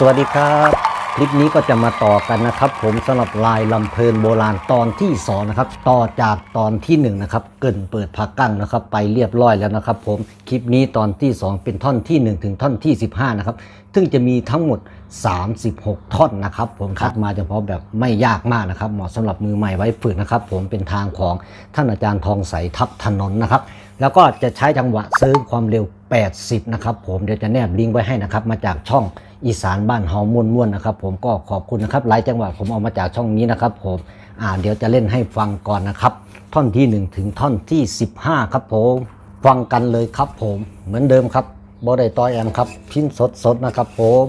สวัสดีครับ คลิปนี้ก็จะมาต่อกันนะครับ ผมสำหรับลายลำเพลินโบราณตอนที่สองนะครับต่อจากตอนที่หนึ่งนะครับเกรินเปิดพักกั้งนะครับ ไปเรียบร้อยแล้วนะครับ ผมคลิปนี้ตอนที่สองเป็นท่อนที่หนึ่งถึงท่อนที่ 15นะครับซึ่งจะมีทั้งหมด 36 ท่อนนะครับ ผมคัดมาเฉพาะแบบไม่ยากมากนะครับ เหมาะสำหรับมือใหม่ไว้ฝึกนะครับ ผมเป็นทางของท่านอาจารย์ทองใสทับถนนนะครับ แล้วก็จะใช้จังหวะซิร์ฟความเร็ว 80 นะครับผมเดี๋ยวจะแนบลิงก์ไว้ให้นะครับ มาจากช่องอีสานบ้านเฮาม่วนมวนๆนะครับ ผมก็ขอบคุณนะครับหลายจังหวะผมเอามาจากช่องนี้นะครับ ผมอ่าเดี๋ยวจะเล่นให้ฟังก่อนนะครับ ท่อนที่ 1 ถึงท่อนที่ 15 ครับผมฟังกันเลยครับผมเหมือนเดิมครับบอได้ตอยแอมครับ พินสดๆนะครับผม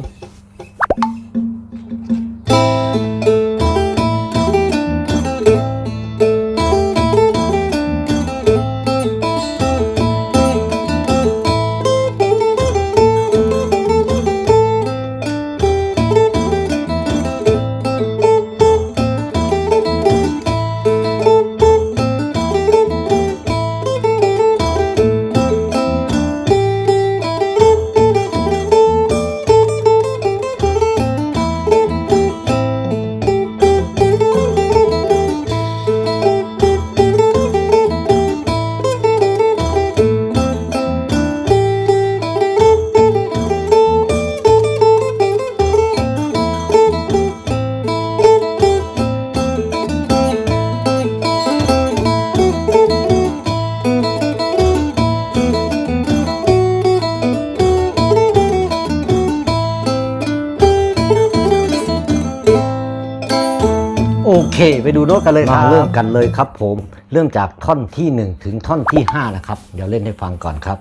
เคไปดูโน้ตกันเลยครับเริ่มกันเลยครับผม เริ่มจากท่อนที่ 1 ถึงท่อนที่ 5 นะครับ เดี๋ยวเล่นให้ฟังก่อนครับ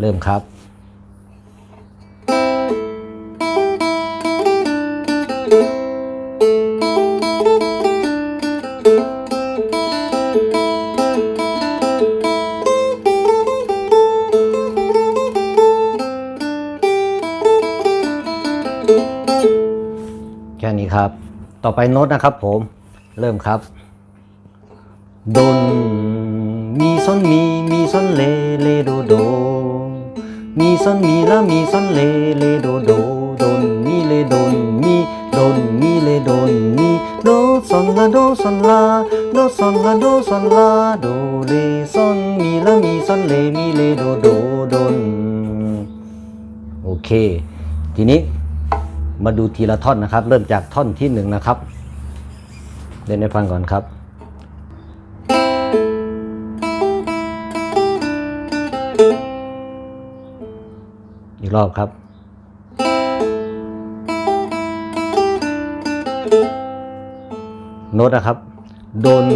เริ่มครับแค่นี้ครับ ต่อไปโน้ตนะครับผม เริ่มครับดนมีส้นมีมีส้นเลเลโดโด มีส้นมีแล้วมีส้นเลเลโดโดดนมีเลดนมีดนมีเลดนมีโดซอนลาโดซอนลาโดซอนลาโดซอนลาโดเลซอนมีแล้วมีส้นเลมีเลโดโดดนโอเค ทีนี้มาดูทีละท่อนนะครับ เริ่มจากท่อนที่หนึ่งนะครับ ล่นให้ฟังก่อนครับอีกรอบครับ โน้ตนะครับ โดน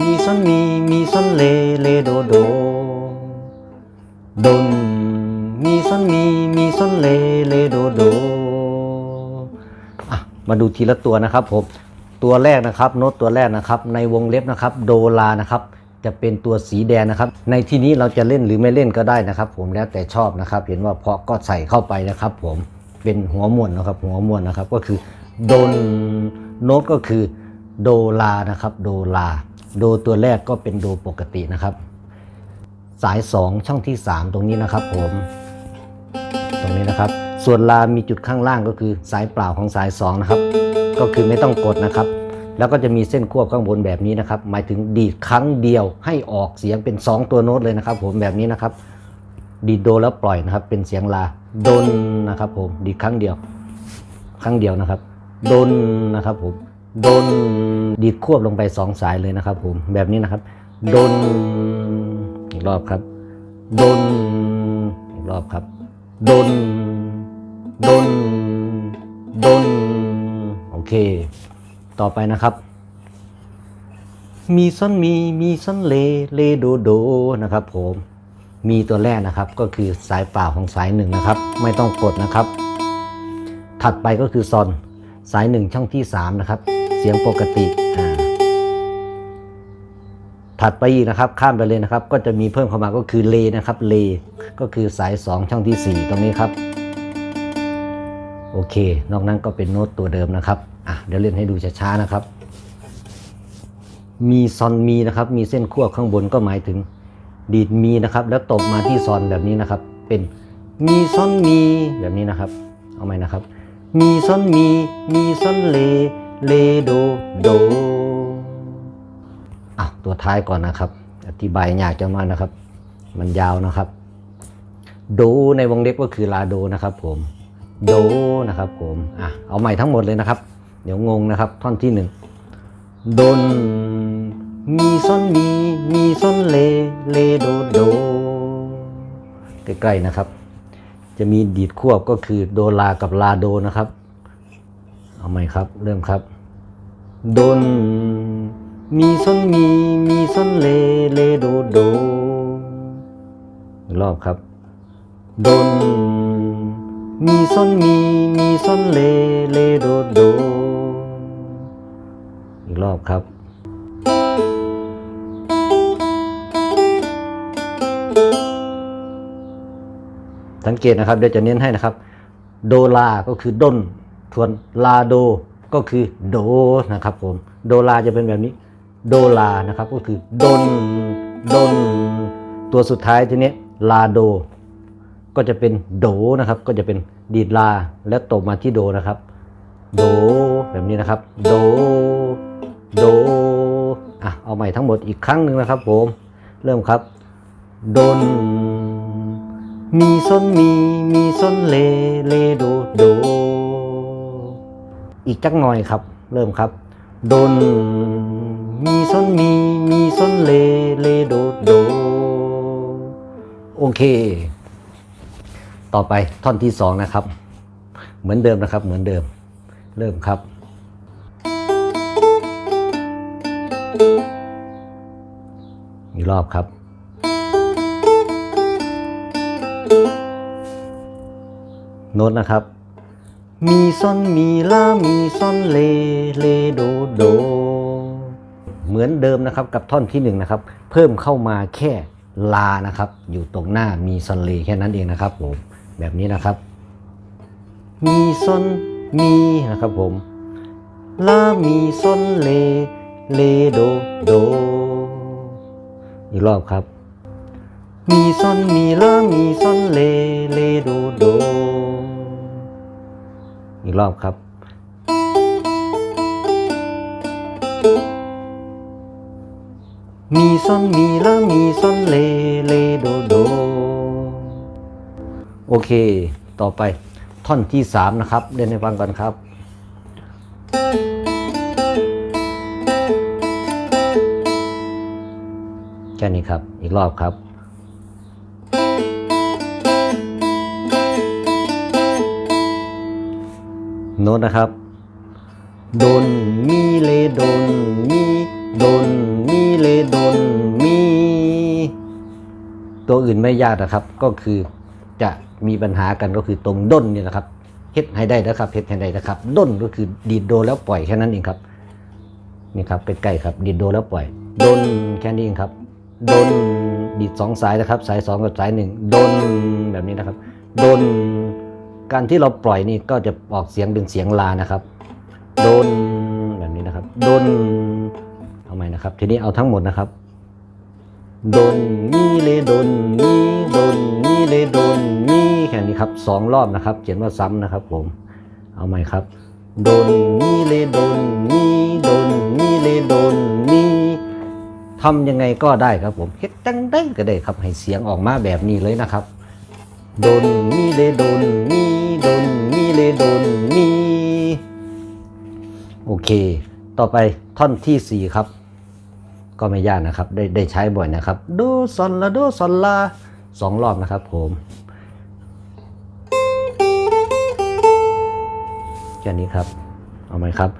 มีส้นมี มีส้นเล เลโดโดดน มีส้นมี มีส้นเล เลโดโด อะ มาดูทีละตัวนะครับผม ตัวแรกนะครับโน้ตตัวแรกนะครับ ในวงเล็บนะครับโดลานะครับจะเป็นตัวสีแดงนะครับ ในที่นี้เราจะเล่นหรือไม่เล่นก็ได้นะครับ ผมแล้วแต่ชอบนะครับ เห็นว่าเพาะก็ใส่เข้าไปนะครับ ผมเป็นหัวม้วนนะครับ หัวม้วนนะครับก็คือโดนโน้ตก็คือโดลานะครับโดลาโดตัวแรกก็เป็นโดปกตินะครับ สาย 2 ช่องที่ 3 ตรงนี้นะครับ ผม ตรงนี้นะครับ ส่วนลามีจุดข้างล่างก็คือสายเปล่าของสาย 2 นะครับ ก็คือไม่ต้องกดนะครับ แล้วก็จะมีเส้นควบข้างบนแบบนี้นะครับ หมายถึงดีดครั้งเดียวให้ออกเสียงเป็น 2 ตัวโน้ตเลยนะครับ ผมแบบนี้นะครับ ดีดโดแล้วปล่อยนะครับ เป็นเสียงลาดนนะครับ ผมดีดครั้งเดียว ครั้งเดียวนะครับดนนะครับผมดนดีดควบลงไปสองสายเลยนะครับ ผมแบบนี้นะครับดนอีกรอบครับดนอีกรอบครับดนดนดน เค ต่อไปนะครับ มีส้นมีมีส้นเลเลโดโดนะครับ ผมมีตัวแรกนะครับก็คือสายเปล่าของสายหนึ่งนะครับ ไม่ต้องกดนะครับ ถัดไปก็คือซอนสายหนึ่งช่องที่สามนะครับ เสียงปกติอ่าถัดไปอีกนะครับข้ามไปเลยนะครับ ก็จะมีเพิ่มเข้ามาก็คือเลนะครับเลก็คือสายสองช่องที่สี่ตรงนี้ครับ โอเค นอกนั้นก็เป็นโน้ตตัวเดิมนะครับอะเดี๋ยวเล่นให้ดูช้าๆนะครับ มีซอนมีนะครับ มีเส้นขั้วข้างบนก็หมายถึงดีดมีนะครับ แล้วตบมาที่ซอนแบบนี้นะครับ เป็นมีซอนมีแบบนี้นะครับ เอาใหม่นะครับ มีซอนมี มีซอนเลเลโดโดอะตัวท้ายก่อนนะครับ อธิบายยากจังมากนะครับ มันยาวนะครับ โดในวงเล็บก็คือลาโดนะครับผม โดนะครับผมอะเอาใหม่ทั้งหมดเลยนะครับ เดี๋ยวงงนะครับ ท่อนที่หนึ่งดนมีซอนมีมีซอนเลเลโดโดใกล้ๆนะครับ จะมีดีดควบก็คือโดลากับลาโดนะครับ เอาใหม่ครับ เริ่มครับดนมีซอนมีมีซอนเลเลโดโดรอบครับดน มีซอนมีมีซอนเลเลโดโด อีกรอบครับ สังเกตนะครับเดี๋ยวจะเน้นให้นะครับ โดลา ก็คือด้นส่วนลาโด ก็คือโดนะครับผม โดลาจะเป็นแบบนี้ โดลานะครับก็คือดนดน ตัวสุดท้ายทีนี้ลาโด ก็จะเป็นโดนะครับ ก็จะเป็นดีดลาแล้วตกมาที่โดนะครับ โดแบบนี้นะครับ โด โดอะเอาใหม่ทั้งหมดอีกครั้งหนึ่งนะครับ ผม เริ่มครับ ดน มีซอนมีมีซอนเลเลโดโด อีกจักหน่อยครับ เริ่มครับ ดน มีซอนมีมีซอนเลเลโดโด โอเค ต่อไปท่อนที่สองนะครับ เหมือนเดิมนะครับ เหมือนเดิม เริ่มครับ อีกรอบครับ โน้ตนะครับ มีซอนมีลา มีซอนเล เลโดโด เหมือนเดิมนะครับกับท่อนที่หนึ่งนะครับ เพิ่มเข้ามาแค่ลานะครับ อยู่ตรงหน้ามีซอนเลแค่นั้นเองนะครับผม แบบนี้นะครับ มีซนมีนะครับผมลามีซนเลเลโดโดอีกรอบครับ มีซนมีลามีซนเลเลโดโดอีกรอบครับมีซนมีลามีซนเลเลโดโด โอเค ต่อไปท่อนที่สามนะครับเดินให้ฟังก่อนครับ แค่นี้ครับ อีกรอบครับ โน้ตนะครับ โดนมีเลโดนมีโดนมีเลโดนมี ตัวอื่นไม่ยากนะครับ ก็คือจะ มีปัญหากันก็คือตรงด้นนี่แหละครับเฮ็ดให้ได้นะครับเฮ็ดให้ได้นะครับด้นก็คือดีดโดแล้วปล่อยแค่นั้นเองครับนี่ครับใกล้ๆครับดีดโดแล้วปล่อยดนแค่นี้เองครับดนดีดสองสายนะครับ สายสองกับสายหนึ่งดนแบบนี้นะครับดนการที่เราปล่อยนี่ก็จะออกเสียงเป็นเสียงลานะครับดนแบบนี้นะครับดนเอาใหม่นะครับ ทีนี้เอาทั้งหมดนะครับดนมีเลดน สองรอบนะครับ เขียนว่าซ้ำนะครับ ผม เอาใหม่ครับโดนมีเลโดนมีโดนมีเลโดนมีทำยังไงก็ได้ครับผมเฮ็ดจังได้ก็ได้ครับให้เสียงออกมาแบบนี้เลยนะครับโดนมีเลโดนมีโดนมีเลโดนมีโอเค ต่อไปท่อนที่สี่ครับ ก็ไม่ยากนะครับ ได้ได้ใช้บ่อยนะครับโดซอนลาโดซอนลาสองรอบนะครับผม ค่นี้ครับ เอาไหมครับ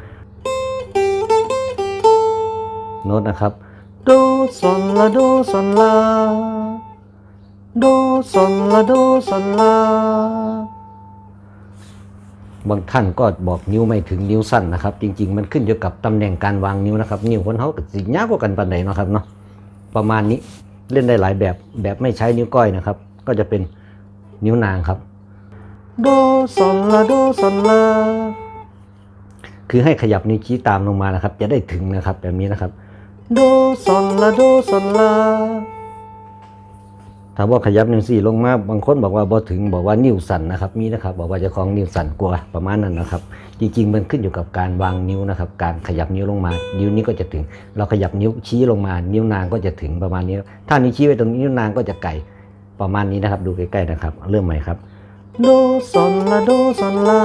โน้ตนะครับ โดซอนลาโดซอนลาโดซอนลาโดซอนลาบางท่านก็บอกนิ้วไม่ถึงนิ้วสั้นนะครับ จริง ๆ มันขึ้นอยู่กับตำแหน่งการวางนิ้วนะครับ นิ้วคนเขาก็สิยากกว่ากันปานใดเนาะครับเนาะประมาณนี้เล่นได้หลายแบบแบบไม่ใช้นิ้วก้อยนะครับ ก็จะเป็นนิ้วนางครับ โดซอนลาโดซอนลาคือให้ขยับนิ้วชี้ตามลงมานะครับ จะได้ถึงนะครับแบบนี้นะครับโดซอนลาโดซอนลาโถ้าว่าขยับนิ้วสี่ลงมาบางคนบอกว่าบ่ถึงบอกว่านิ้วสั่นนะครับมีนะครับ บอกว่าเจะของนิ้วสั่นกลัวประมาณนั้นนะครับ จริงๆ มันขึ้นอยู่กับการวางนิ้วนะครับ การขยับนิ้วลงมา นิ้วนี้ก็จะถึง เราขยับนิ้วชี้ลงมา นิ้วนางก็จะถึงประมาณนี้ ถ้านิ้วชี้ไว้ตรงนี้นิ้วนางก็จะไกลประมาณนี้นะครับ ดูใกล้ๆนะครับ เริ่มใหม่ครับ โดซอนลาโดซอนลา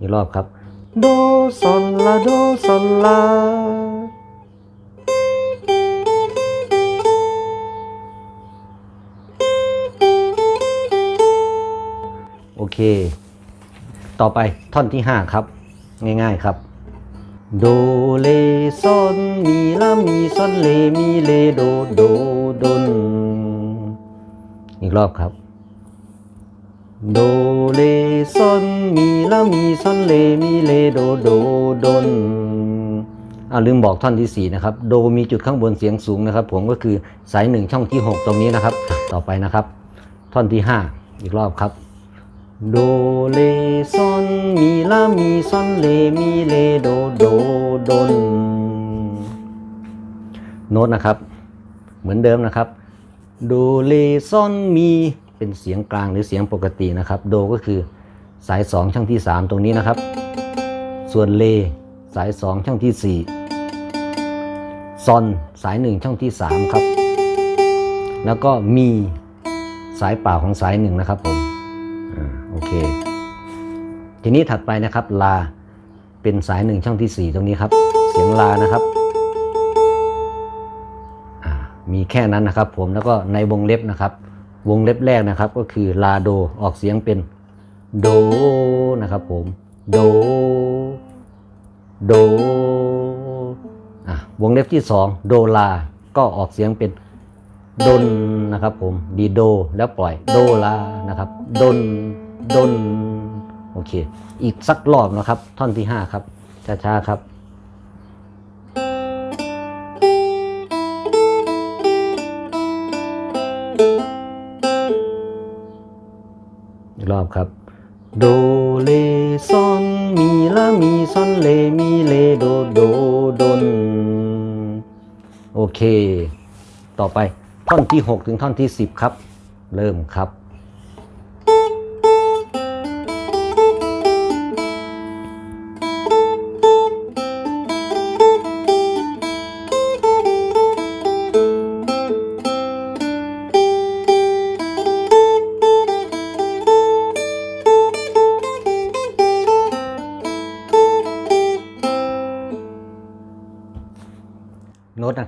อีกรอบครับ โดซอนลาโดซอนลาโอเค ต่อไปท่อนที่ 5 ครับ ง่ายๆครับ โดเลซอนมีลามีซอนเลมีเลโดโดดนอีกรอบครับ โดเลซอนมีลามีซอนเลมีเลโดโดดนอ่าลืมบอกท่อนที่ 4 นะครับ โดมีจุดข้างบนเสียงสูงนะครับ ผมก็คือสายหนึ่งช่องที่ 6 ตรงนี้นะครับ ต่อไปนะครับ ท่อนที่ 5 อีกรอบครับ โดเลซอนมีลามีซอนเลมีเลโดโดดนโน้ตนะครับ เหมือนเดิมนะครับ โดเลซอนมี เป็นเสียงกลางหรือเสียงปกตินะครับ โดก็คือสาย 2 ช่องที่ 3 ตรงนี้นะครับ ส่วนเลสาย 2 ช่องที่ 4 ซอนสาย 1 ช่องที่ 3 ครับ แล้วก็มีสายเปล่าของสาย 1 นะครับผมอโอเค ทีนี้ถัดไปนะครับลาเป็นสายหนึ่งช่องที่ 4 ตรงนี้ครับ เสียงลานะครับมีแค่นั้นนะครับผมแล้วก็ในวงเล็บนะครับ วงเล็บแรกนะครับก็คือลาโดออกเสียงเป็นโดนะครับผมโดโดอะวงเล็บที่ 2 โดลา ก็ออกเสียงเป็นดนนะครับผมดีโดแล้วปล่อยโดลานะครับดนดนโอเค อีกสักรอบนะครับ ท่อนที่ 5 ครับช้าๆครับ ครับ โดเลซอนมีลามีซอนเลมีเลโดโดดนโอเค ต่อไปท่อนที่ 6 ถึงท่อนที่ 10 ครับ เริ่มครับ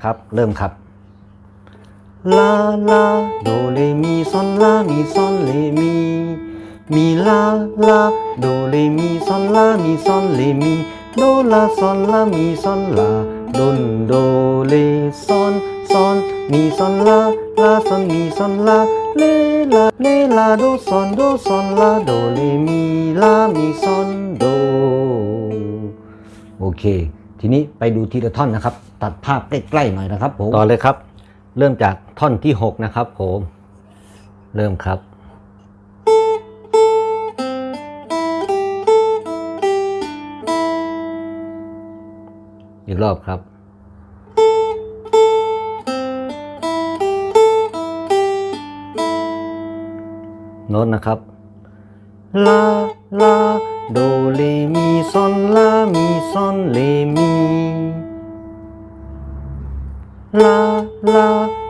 นะครับ เริ่มครับลาลาโดเลมีซอนลามีซอนเลมีมีลาลาโดเลมีซอนลามีซอนเลมีโดลาซอนลามีซอนลาดนโดเลซอนซอนมีซอนลาลาซอนมีซอนลาเลลาเลลาโดซอนโดซอนลาโดเลมีลามีซอนโดโอเค ทีนี้ไปดูทีละท่อนนะครับ ตัดภาพใกล้ๆหน่อยนะครับผมต่อเลยครับ เริ่มจากท่อนที่ 6 นะครับผม เริ่มครับอีกรอบครับ โน้ตนะครับ ลา ลา โดเลมีซอนลามีซอนเลมีลาลา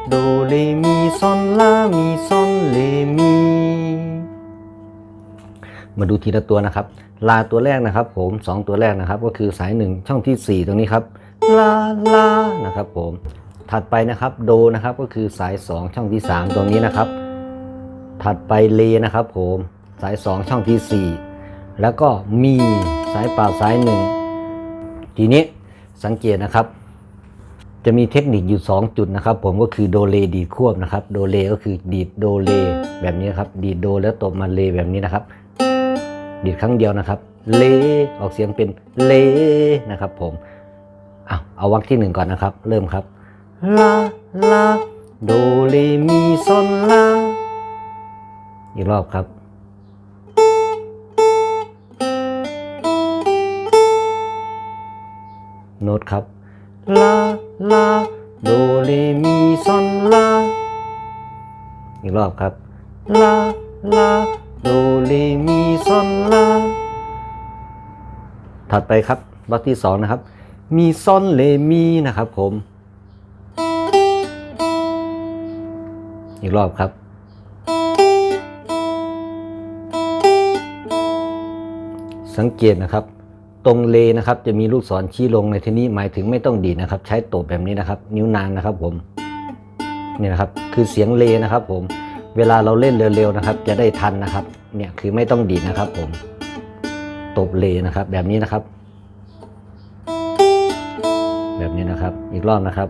โดเลมีซอนลามีซอนเลมี มาดูทีละตัวนะครับ ลาตัวแรกนะครับ ผมสองตัวแรกนะครับ ก็คือสายหนึ่งช่องที่ 4 ตรงนี้ครับลาลานะครับ ผม ถัดไปนะครับโดนะครับก็คือสาย 2 ช่องที่ 3 ตรงนี้นะครับ ถัดไปเลนะครับ ผมสาย 2 ช่องที่ 4 แล้วก็มีสายปล่าสายหนึ่ง ทีนี้สังเกตนะครับ จะมีเทคนิคอยู่ 2 จุดนะครับ ผมก็คือโดเลดีดควบนะครับ โดเลก็คือดีดโดเลแบบนี้ครับ ดีดโดแล้วตบมาเลแบบนี้นะครับ ดีดครั้งเดียวนะครับ เลออกเสียงเป็นเลนะครับ ผมเอาเอาวรรคที่หนึ่งก่อนนะครับ เริ่มครับลาลาโดเลมีซอนลาอีกรอบครับ โน้ตครับลาลาโดเลมีซอนลาอีกรอบครับลาลาโดเรมีซอนลาถัดไปครับบล็อกที่สองนะครับ มีซอนเลมีนะครับผม อีกรอบครับ สังเกตนะครับ ตรงเลนะครับจะมีลูกศรชี้ลงในที่นี้หมายถึงไม่ต้องดีนะครับ ใช้ตบแบบนี้นะครับ นิ้วนางนะครับผมนี่นะครับคือเสียงเลนะครับผมเวลาเราเล่นเร็วๆนะครับ จะได้ทันนะครับเนี่ยคือไม่ต้องดีนะครับผมตบเลนะครับแบบนี้นะครับ แบบนี้นะครับอีกรอบนะครับ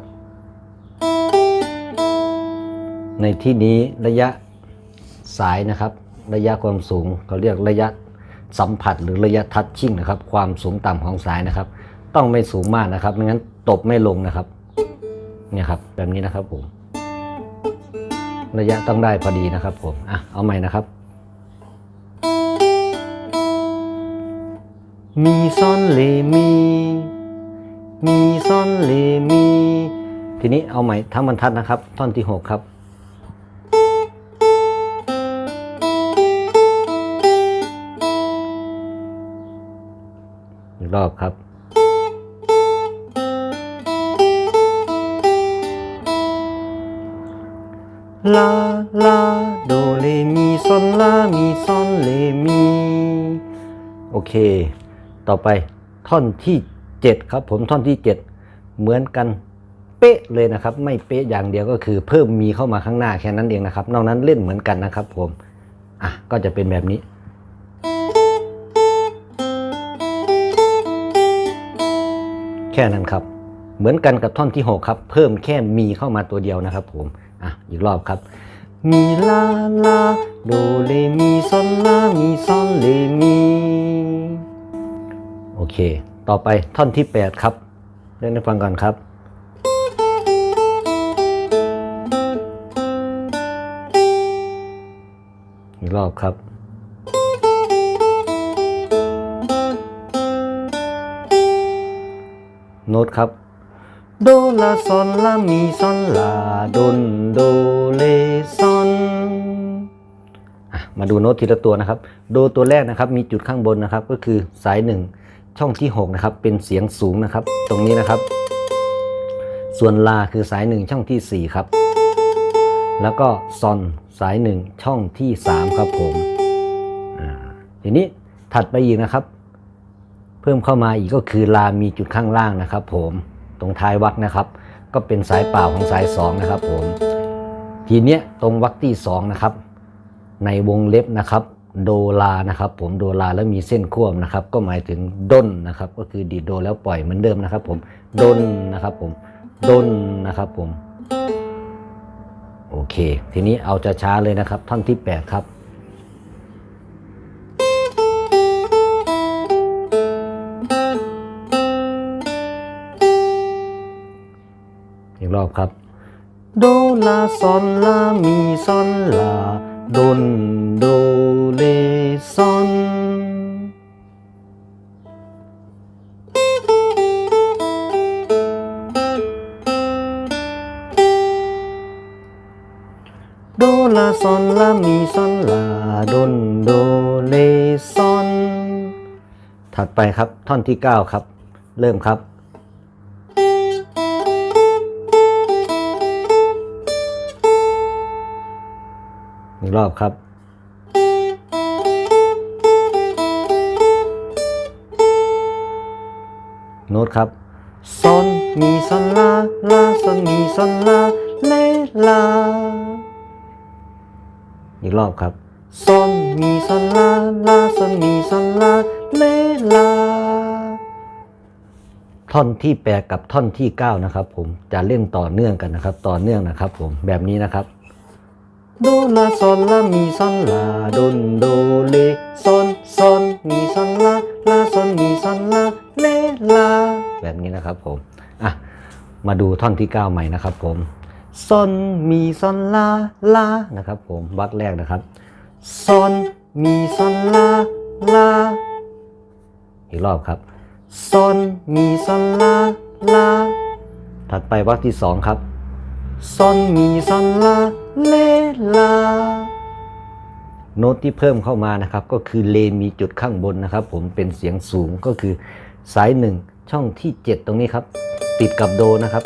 ในที่นี้ระยะสายนะครับ ระยะความสูงเขาเรียกระยะ สัมผัสหรือระยะทัชชิ่งนะครับ ความสูงต่ำของสายนะครับ ต้องไม่สูงมากนะครับไม่งั้นตบไม่ลงนะครับเนี่ยครับแบบนี้นะครับผม ระยะต้องได้พอดีนะครับผมอะเอาใหม่นะครับมีซอนเลมีมีซอนเลมี ทีนี้เอาใหม่ทั้งบรรทัดนะครับ ท่อนที่หกครับ รอบครับ ลา ลา โดเลมีซอนลา มีซอนเลมี โอเค ต่อไปท่อนที่ 7 ครับ ผมท่อนที่ 7 เหมือนกันเป๊ะเลยนะครับ ไม่เป๊ะอย่างเดียวก็คือเพิ่มมีเข้ามาข้างหน้าแค่นั้นเองนะครับ นอกนั้นเล่นเหมือนกันนะครับผม อะ ก็จะเป็นแบบนี้ แค่นั้นครับ เหมือนกันกับท่อนที่ 6 ครับ เพิ่มแค่มีเข้ามาตัวเดียวนะครับผม อะ อีกรอบครับ มีลาลาโดเลมีซอนลามีซอนเลมีโอเค ต่อไปท่อนที่ 8 ครับเล่นให้ฟังก่อนครับอีกรอบครับ โน้ตครับ โดลาซอนลามีซอนลาดนโดเลซอนมาดูโน้ตทีละตัวนะครับ โดตัวแรกนะครับมีจุดข้างบนนะครับ ก็คือสายหนึ่งช่องที่ 6 นะครับ เป็นเสียงสูงนะครับ ตรงนี้นะครับ ส่วนลาคือสายหนึ่งช่องที่ 4 ครับ แล้วก็ซอนสายหนึ่งช่องที่ 3 ครับผมทีนี้ถัดไปอีกนะครับ เพิ่มเข้ามาอีกก็คือลามีจุดข้างล่างนะครับ ผมตรงท้ายวรรคนะครับ ก็เป็นสายเปล่าของสาย 2 นะครับ ผมทีเนี้ยตรงวรรคที่2นะครับ ในวงเล็บนะครับ โดลานะครับ ผมโดลาแล้วมีเส้นควบนะครับ ก็หมายถึงด้นนะครับ ก็คือดีดโดแล้วปล่อยเหมือนเดิมนะครับ ผมด้นนะครับ ผมด้นนะครับ ผม โอเค ทีนี้เอาจะช้าเลยนะครับ ท่อนที่ 8 ครับ ครับ โดลาซอนลามีซอนลาดนโดเลซอนโดลาซอนลามีซอนลาดนโดเลซอน ถัดไปครับท่อนที่ 9 ครับ เริ่มครับ อีกรอบครับ โน้ตครับซอนมีซอนลาลาซอนมีซอนลาเลลา อีกรอบครับซอนมีซอนลาลาซอนมีซอนลาเลลา ท่อนที่แปดกับท่อนที่เก้านะครับ ผมจะเล่นต่อเนื่องกันนะครับ ต่อเนื่องนะครับ ผมแบบนี้นะครับ โดลาซอนลามีซอนลาดนโดเลซอนซอนมีซอนลาลาซอนมีซอนลาเลลา แบบนี้นะครับผมอะมาดูท่อนที่ 9 ใหม่นะครับผมซอนมีซอนลาลานะครับผมวักแรกนะครับซอนมีซอนลาลาอีกรอบครับซอนมีซอนลาลาถัดไปวักที่สองครับซอนมีซอนลา เลลา โน้ตที่เพิ่มเข้ามานะครับ ก็คือเลมีจุดข้างบนนะครับ ผมเป็นเสียงสูงก็คือสายหนึ่งช่องที่ 7 ตรงนี้ครับ ติดกับโดนะครับ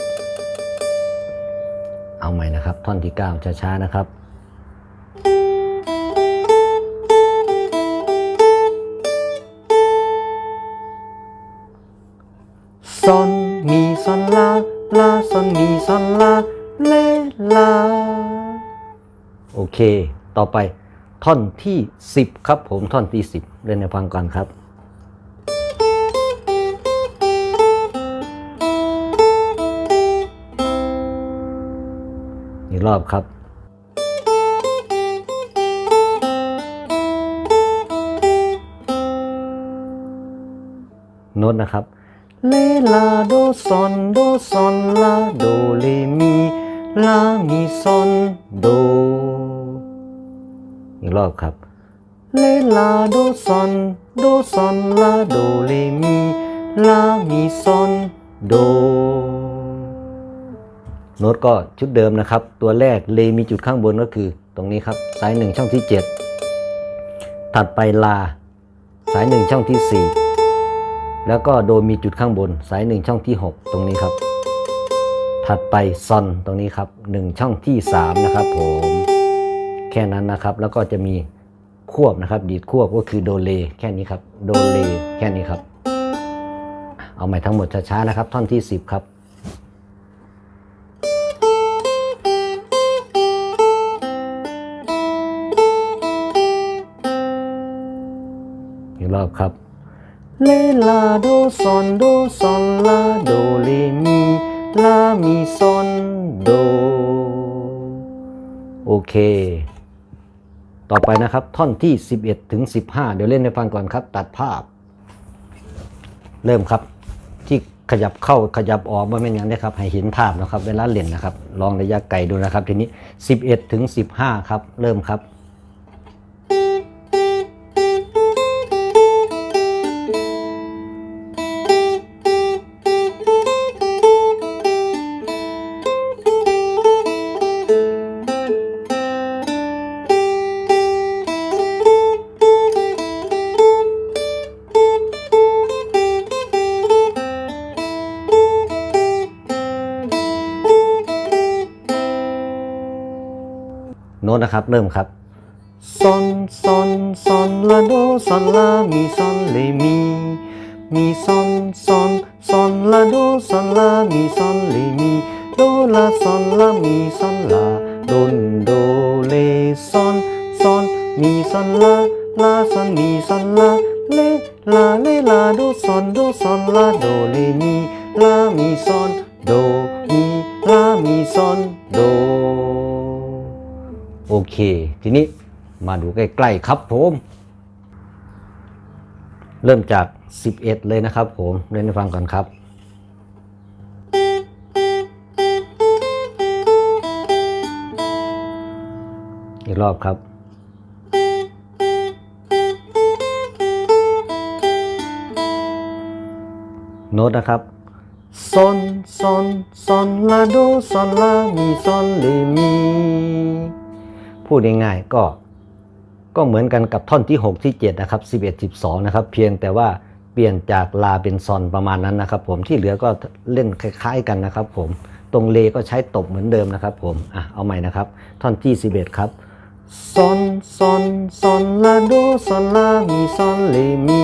เอาใหม่นะครับ ท่อนที่ 9 ช้าๆนะครับ ต่อไปท่อนที่ 10 ครับผมท่อนที่ 10 เล่นให้ฟังก่อนครับอีกรอบครับโน้ตนะครับ เลลาโดซอนโดซอนลาโดเลมีลามีซอนโด อีกรอบครับเลลาโดซอนโดซอนลาโดเลมีลามีซอนโดโน้ตก็ชุดเดิมนะครับ ตัวแรกเลมีจุดข้างบนก็คือ ตรงนี้ครับสายหนึ่งช่องที่ 7 ถัดไปลา สายหนึ่งช่องที่ 4 แล้วก็โดมีจุดข้างบน สายหนึ่งช่องที่ 6 ตรงนี้ครับ ถัดไปซอนตรงนี้ครับหนึ่งช่องที่ 3 นะครับผม แค่นั้นนะครับ แล้วก็จะมีควบนะครับ ดีดควบก็คือโดเลแค่นี้ครับ โดเลแค่นี้ครับ เอาใหม่ทั้งหมดช้าๆนะครับ ท่อนที่ 10 ครับอีกรอบครับเลลาโดซอนโดซอนลาโดเลมีลามีซอนโด โอเค ต่อไปนะครับท่อนที่ 11 ถึง 15 เดี๋ยวเล่นให้ฟังก่อนครับ ตัดภาพ เริ่มครับ ที่ขยับเข้าขยับออกมาเป็นอย่างนี้ครับ ให้เห็นภาพนะครับ เวลาเล่นนะครับ ลองระยะไกลดูนะครับ ทีนี้ 11 ถึง 15 ครับ เริ่มครับ น้ตนะครับ เริ่มครับซอนซอนซอนลาโดซอนลามีซอนเลมีมีซอนซอนซอนลาโดซอนลามีซอนเลมีโดลาซอนลามีซอนลาโดนโดเลซอนซอนมีซอนลาลาซอนมีซอนลาเลลาเลลาโดซอนโดซอนลาโดเลมีลามีซอนโดมีลามีซอนโด โอเค ทีนี้มาดูใกล้ๆครับผม เริ่มจาก 11 เลยนะครับผม เล่นให้ฟังก่อนครับอีกรอบครับ โน้ตนะครับซอนซอนซอนลาโดซอนลามีซอนเลมี พูดง่ายๆก็ก็เหมือนกันกับท่อนที่ 6 ที่ 7 นะครับ 11 12 นะครับ เพียงแต่ว่าเปลี่ยนจากลาเป็นซอนประมาณนั้นนะครับ ผมที่เหลือก็เล่นคล้าย ๆ กันนะครับ ผมตรงเลก็ใช้ตบเหมือนเดิมนะครับ ผมอะเอาใหม่นะครับ ท่อนที่ 11 ครับซอนซอนซอนลาโดซอนลามีซอนเลมี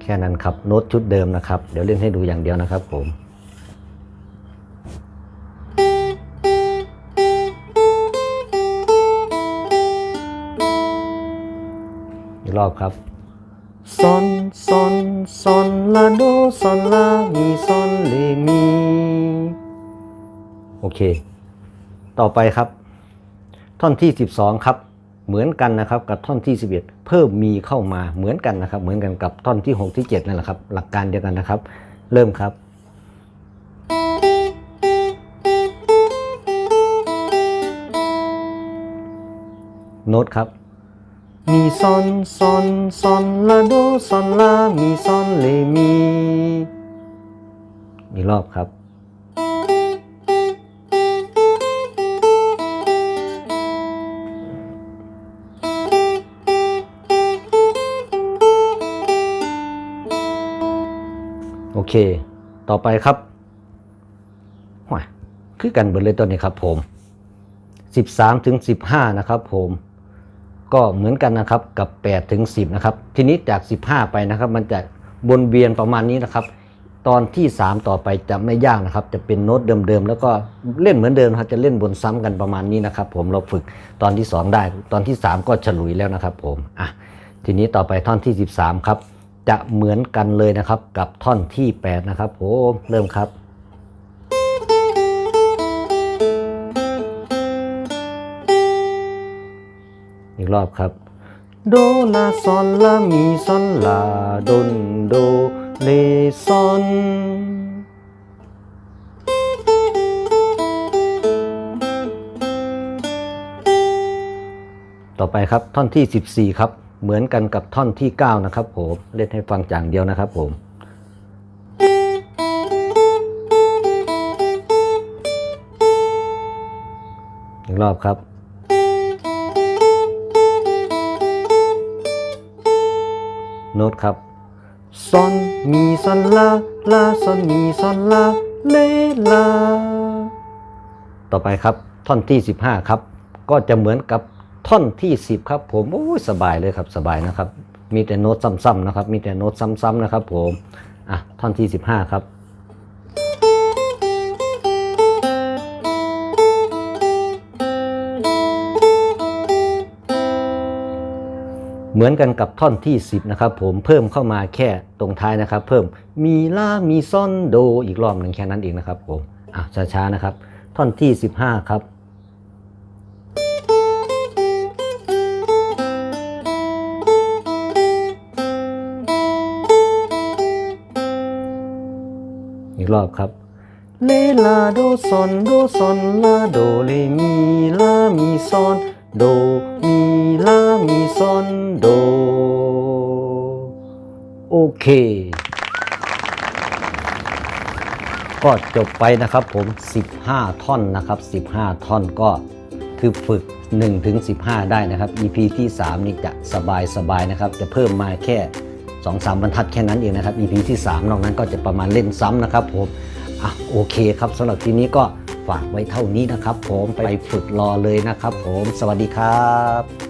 แค่นั้นครับโน้ตชุดเดิมนะครับ เดี๋ยวเล่นให้ดูอย่างเดียวนะครับผม รอบครับซอนซอนซอนลาโดซอนลามีซอนเลมีโอเค ต่อไปครับ ท่อนที่ 12 ครับ เหมือนกันนะครับกับท่อนที่ 11 เพิ่มมีเข้ามาเหมือนกันนะครับ เหมือนกันกับท่อนที่ 6 ที่ 7 นั่นแหละครับ หลักการเดียวกันนะครับ เริ่มครับโน้ตครับ มีซอนซอนซอนลาโดซอนลา มีซอนเลมีมีรอบครับ โอเค ต่อไปครับคือกันเบิดเลยตอนนี้ครับผม 13ถึง15 นะครับผม ก็เหมือนกันนะครับกับ8ถึง10นะครับทีนี้จาก 15 ไปนะครับ มันจะวนเวียนประมาณนี้นะครับ ตอนที่ 3 ต่อไปจะไม่ยากนะครับ จะเป็นโน้ตเดิมๆแล้วก็เล่นเหมือนเดิมครับจะเล่นบนซ้ำกันประมาณนี้นะครับ ผมเราฝึกตอนที่ 2 ได้ ตอนที่ 3 ก็ฉลุยแล้วนะครับผมอะทีนี้ต่อไปท่อนที่ 13 ครับ จะเหมือนกันเลยนะครับกับท่อนที่ 8 นะครับผมเริ่มครับ อีกรอบครับ โดลาซอนลามีซอนลาดนโดเลซอนต่อไปครับท่อนที่ 14 ครับ เหมือนกันกับท่อนที่ 9 นะครับผมเล่นให้ฟังอย่างเดียวนะครับผมอีกรอบครับ โน้ตครับซอนมีซอนลาลาซอนมีซอนลาเลลา ต่อไปครับท่อนที่ 15 ครับ ก็จะเหมือนกับท่อนที่ 10 ครับ ผมโอ้ยสบายเลยครับสบายนะครับ มีแต่โน้ตซ้ำๆนะครับ มีแต่โน้ตซ้ำๆนะครับ ผมอะท่อนที่ 15 ครับ เหมือนกันกับท่อนที่ 10นะครับผมเพิ่มเข้ามาแค่ตรงท้ายนะครับ เพิ่มมีลามีซ่อนโดอีกรอบหนึ่งแค่นั้นเองนะครับผมอะช้าๆนะครับ ท่อนที่ 15 ครับอีกรอบครับ เลลาโดซอนโดซอนลาโดเลมีลามีซอนโด เค ก็จบไปนะครับผม 15 ท่อนนะครับ 15 ท่อนก็คือฝึก1ถึง15 ได้นะครับ EP ที่ 3 นี่จะสบายสบายนะครับ จะเพิ่มมาแค่ 2-3 บรรทัดแค่นั้นเองนะครับ EP ที่ 3 นอกนั้นก็จะประมาณเล่นซ้ำนะครับผมอะโอเคครับสำหรับทีนี้ก็ฝากไว้เท่านี้นะครับผมไปฝึกรอเลยนะครับผม สวัสดีครับ